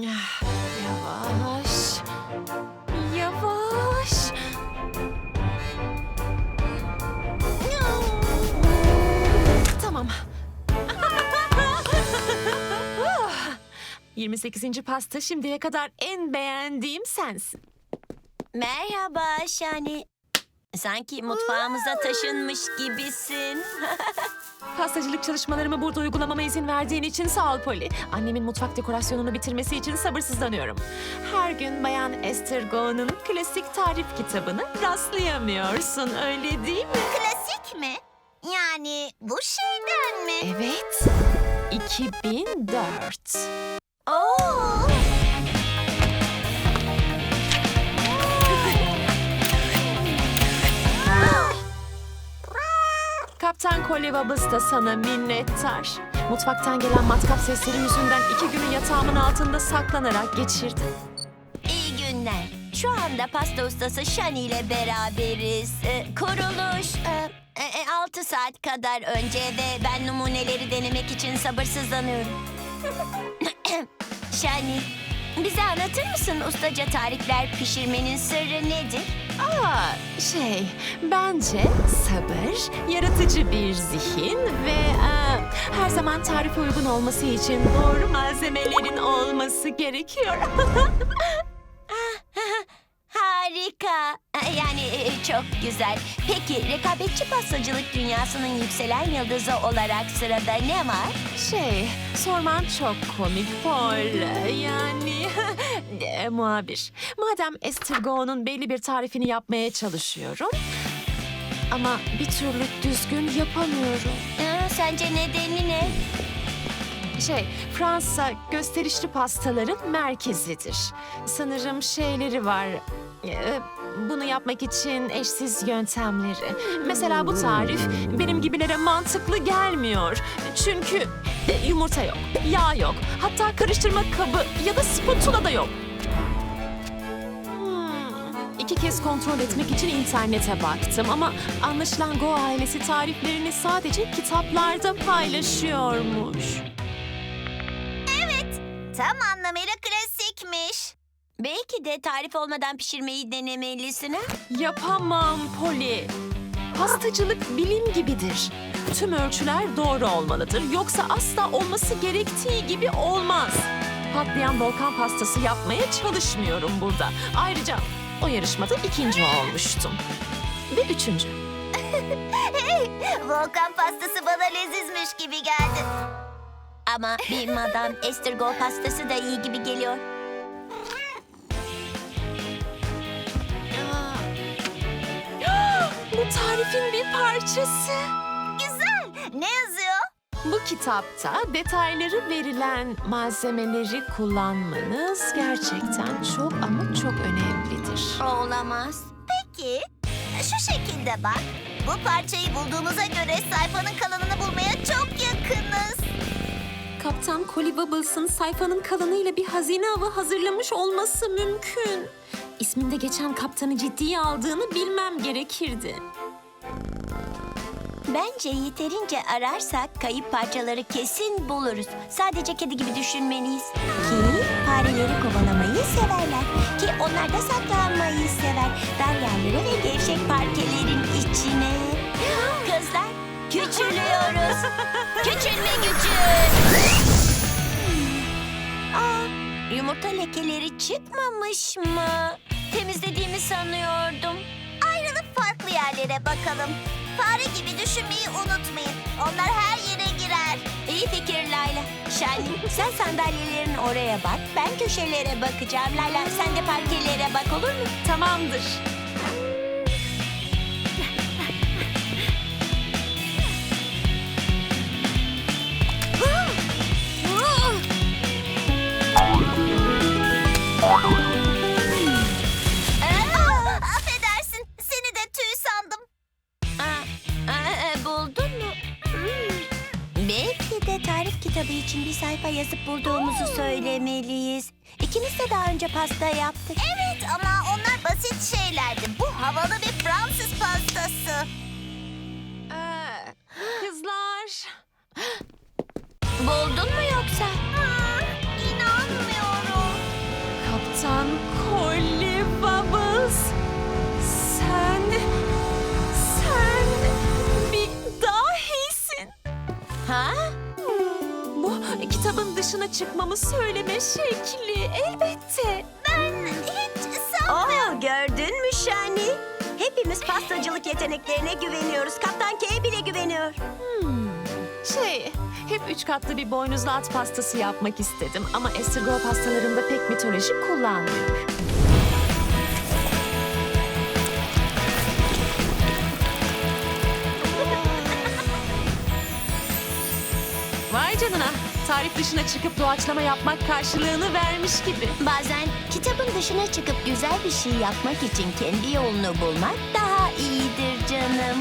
Yavaş. Yavaş. Tamam. 28. pasta şimdiye kadar en beğendiğim sensin. Merhaba Şani. Sanki mutfağımıza taşınmış gibisin. Pastacılık çalışmalarımı burada uygulamama izin verdiğin için sağ ol Polly. Annemin mutfak dekorasyonunu bitirmesi için sabırsızlanıyorum. Her gün Bayan Esther Go'nun klasik tarif kitabını rastlayamıyorsun öyle değil mi? Klasik mi? Yani bu şeyden mi? Evet. 2004. Kaptan Collie Wobbles da sana minnettar. Mutfaktan gelen matkap sesleri yüzünden iki günü yatağımın altında saklanarak geçirdi. İyi günler. Şu anda pasta ustası Şani ile beraberiz. Ee, kuruluş 6 saat kadar önce ve ben numuneleri denemek için sabırsızlanıyorum. Şani, bize anlatır mısın ustaca tarifler pişirmenin sırrı nedir? Aa, şey, bence sabır, yaratıcı bir zihin ve e, her zaman tarife uygun olması için doğru malzemelerin olması gerekiyor. Harika. Yani e, çok güzel. Peki rekabetçi pastacılık dünyasının yükselen yıldızı olarak sırada ne var? şey, sorman çok komik Paul. Yani e, muhabir. Madem estirgo'nun belli bir tarifini yapmaya çalışıyorum ama bir türlü düzgün yapamıyorum. Aa, sence nedeni ne? Şey, Fransa gösterişli pastaların merkezidir. Sanırım şeyleri var. E, Bunu yapmak için eşsiz yöntemleri. Mesela bu tarif benim gibilere mantıklı gelmiyor. Çünkü e, yumurta yok, yağ yok. Hatta karıştırma kabı ya da spatula da yok. Hmm, İki kez kontrol etmek için internete baktım ama anlaşılan Go ailesi tariflerini sadece kitaplarda paylaşıyormuş. Tam anlamıyla klasikmiş. Belki de tarif olmadan pişirmeyi denemelisin ha? Yapamam Poli. Pastacılık bilim gibidir. Tüm ölçüler doğru olmalıdır. Yoksa asla olması gerektiği gibi olmaz. Patlayan volkan pastası yapmaya çalışmıyorum burada. Ayrıca o yarışmada ikinci olmuştum. Ve üçüncü. Volkan pastası bana lezizmiş gibi geldi. Ama bir Madame Esturgo pastası da iyi gibi geliyor. Bu tarifin bir parçası. Güzel. Ne yazıyor? Bu kitapta detayları verilen malzemeleri kullanmanız gerçekten çok ama çok önemlidir. Olamaz. Peki. Şu şekilde bak. Bu parçayı bulduğumuza göre sayfanın kalanını bulmaya çok yakınız. Kaptan Collie Bubbles'ın sayfanın kalanıyla bir hazine avı hazırlamış olması mümkün. İsminde geçen kaptanı ciddiye aldığını bilmem gerekirdi. Bence yeterince ararsak kayıp parçaları kesin buluruz. Sadece kedi gibi düşünmeliyiz. Ki fareleri kovalamayı severler. Ki onlar da saklanmayı sever. Dar yerlere ve gevşek parkelerin içine. Kızlar küçülüyoruz. Küçülme gücü. Aa, yumurta lekeleri çıkmamış mı? Temizlediğimi sanıyordum. Ayrılıp farklı yerlere bakalım. Fare gibi düşünmeyi unutmayın. Onlar her yere girer. İyi fikir Layla. Şen, sen sandalyelerin oraya bak. Ben köşelere bakacağım. Layla sen de parkelere bak olur mu? Tamamdır. Aa, affedersin. Seni de tüy sandım. Aa, aa, buldun mu? Hmm. Belki de tarif kitabı için bir sayfa yazıp bulduğumuzu söylemeliyiz. İkimiz de daha önce pasta yaptık. Evet ama onlar basit şeylerdi. Bu havalı bir Korsan Collie Bubbles. Sen... Sen... Bir dahisin. Ha? Bu kitabın dışına çıkmamı söyleme şekli elbette. Ben hiç sanmıyorum. Oo, gördün mü Şani? Hepimiz pastacılık yeteneklerine güveniyoruz. Kaptan K'ye bile güveniyor. Hmm. Şey, hep üç katlı bir boynuzlu at pastası yapmak istedim. Ama esirgo pastalarında pek mitoloji kullanmıyor. Vay canına. Tarif dışına çıkıp doğaçlama yapmak karşılığını vermiş gibi. Bazen kitabın dışına çıkıp güzel bir şey yapmak için kendi yolunu bulmak daha iyidir canım.